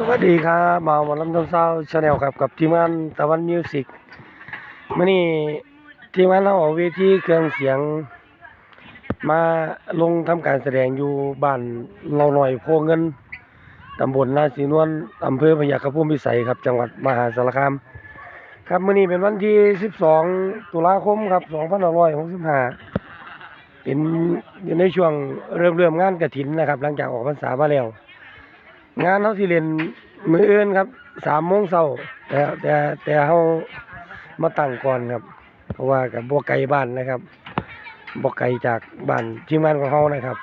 สวัสดีครับมาวันลำต้นเศร้าชาแนลครับกับทีมงานตะวันมิวสิกมื่อนี้ทีมงานเราเอาเวทีเครื่องเสียง มาลงทำการแสดงอยู่บ้านเราหน่อยโพเงินตำบลนาสีนวลอำเภอพยัคฆภูมิพิสัยครับจังหวัดมหาสารคาม ครับมื่อนี้เป็นวันที่ 12 ตุลาคมครับ2565เป็นอยู่ในช่วงเริ่มเริ่มงานกระถินนะครับ หลังจากออกพรรษามาแล้ว งานเขาสิเรียนมืออื่นครับสามโมงเช้าแต่แต่แต่เขามาตั้งก่อนครับ เพราะว่ากับบัวไกลบ้านนะครับบัวไกลจากบ้านทีมงานของเขานะครับ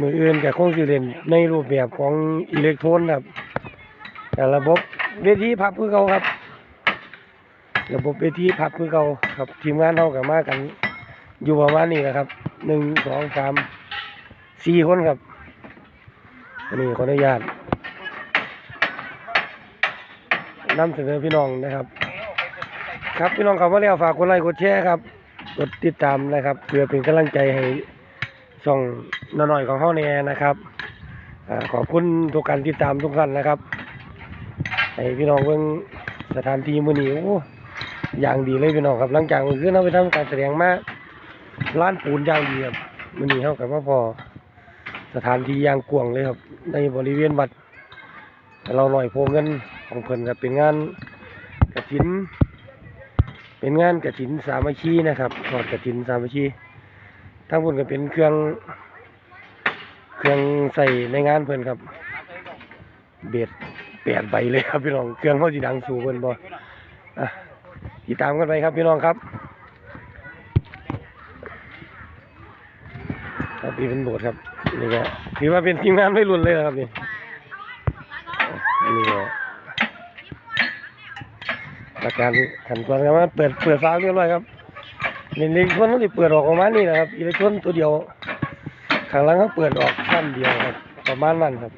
มืออื่นกับคงสิเรียนในรูปแบบของอิเล็กโทรนครับแต่ระบบเวทีพับเพื่อเขาครับ ระบบเวทีพับเพื่อเขาครับ ทีมงานเขากับมากัน อยู่ประมาณนี้นะครับหนึ่งสองสามสี่คนครับ อันนี้ขออนุญาตนำเสนอพี่น้องนะครับ ครับพี่น้องครับว่าแล้วฝากกดไลค์กดแชร์ครับกดติดตามนะครับ เพื่อเป็นกำลังใจให้ช่องน้อยๆของเขาเนี่ยนะครับอขอบคุณทุกการติดตามทุกท่านนะครับให้พี่น้องเบิ่งสถานที่มื้อนี้โอ้อย่างดีเลยพี่น้องครับหลังจากมื้อคืนเราไปทำการแสดงมาร้านปูนอย่างดีครับมื้อนี้เฮากับว่าพอ สถานที่ย่างกวงเลยครับ ในบริเวณวัดเราหน่อยโพเงินของเพิ่นครับเป็นงานกระถิน เป็นงานกระถินสามัคคีนะครับทอดกระถินสามัคคีทั้งหมดก็เป็นเครื่อง เครื่องใส่ในงานเพิ่นครับ เบ็ดแปดใบเลยครับพี่น้องเครื่องเขาสีดังสูงเพิ่นบ่อะติดตามกันไปครับพี่น้องครับครับนี่เป็นโบสถ์ครับ นี่ก็ถือว่าเป็นทีมงานไม่รุนเลยนะครับนี่นี่ก็ประการขั้นตอนการมาเปิดเปิดฟ้าเรียบร้อยครับนี่อิเล็กทรอนมันสิเปิดออกประมาณนี้นะครับอิเล็กทรอนตัวเดียวข้างหลังเขาเปิดออกขั้นเดียวครับประมาณนั้นครับ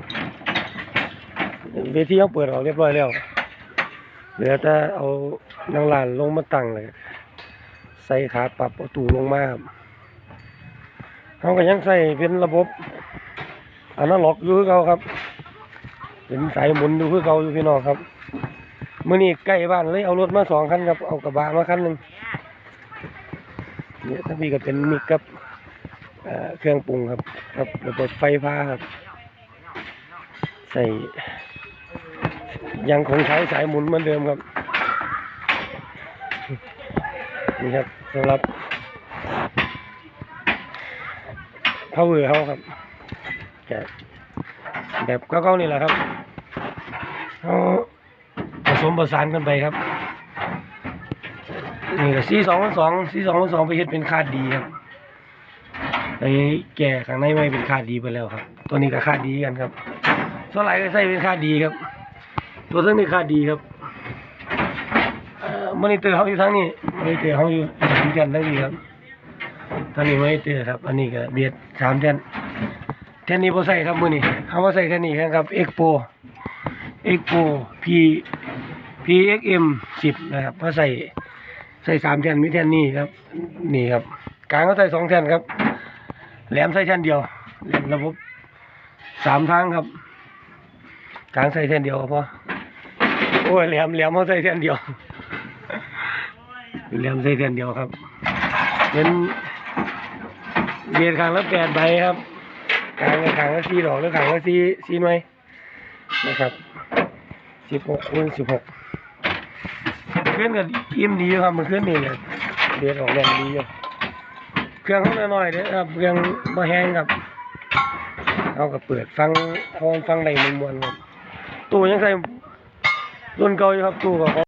เวทีเขาเปิดออกเรียบร้อยแล้วเหลือแต่เอานางลานลงมาตั้งเลย ใส่ขาปรับประตูลงมาครับ เขาก็ยังใส่เป็นระบบอนาล็อกอยู่คือเขาครับ เป็นสายหมุนอยู่คือเขาอยู่พี่น้องครับเมื่อนี้ใกล้บ้านเลยเอารถมาสองคันครับเอากระบะมาคันหนึ่งเนี่ยทั้งพี่ก็เป็นมิกกับเอ่อเครื่องปรุงครับครับระบบไฟฟ้าครับ ใส่ยังคงใช้สายหมุนเหมือนเดิมครับ นี่ครับสำหรับ เขาเวอร์เขาครับแกแบบเก้าๆนี่แหละครับเขาผสมประสานกันไปครับนี่ก็ซีสองสองซีสองสองไปเฮ็ดเป็นคาดดีครับไอ้แก่ข้างในไม่เป็นคาดดีไปแล้วครับ ตัวนี้ก็คาดดีกันครับส่วนไหลก็ใส่เป็นคาดดีครับ ตัวทั้งนี้คาดดีครับเอ่อมอนิเตอร์เขาอยู่ทั้งนี้มอนิเตอร์เขาอยู่สามกันทั้งนี้ครับ ตอนนี้ไม่เจอครับ อันนี้ก็เบียดสามแท่นแท่นนี้พอใส่ครับมือนี้เขาว่าใส่แท่นนี้ครับ Expo Expo P PXM สิบนะครับพอใส่ใส่สามแท่นมีแท่นนี้ครับ นี่ครับกลางก็ใส่สองแท่นครับแหลมใส่แท่นเดียวแหลมระบบสามทางครับกลางใส่แท่นเดียวก็พอโอ้ยแหลมแหลมเขาใส่แท่นเดียวแหลมใส่แท่นเดียวครับเป็น เบียดขางละแปดใบครับกลางขางละสี่ดอกหรือขางละสี่สี่หน่วยนะครับสิบหกคูณสิบหกขึ้นกับอิ่มดีครับมันขึ้นนี่เลยเบียดออกแรงดีอยู่เครื่องเขาหน่อยๆเด้อครับเครื่องบ่แห้งครับเอากับเปิดฟังพองฟังได้มวนๆครับตู้ยังใส่รุ่นเก่าอยู่ครับตู้ก็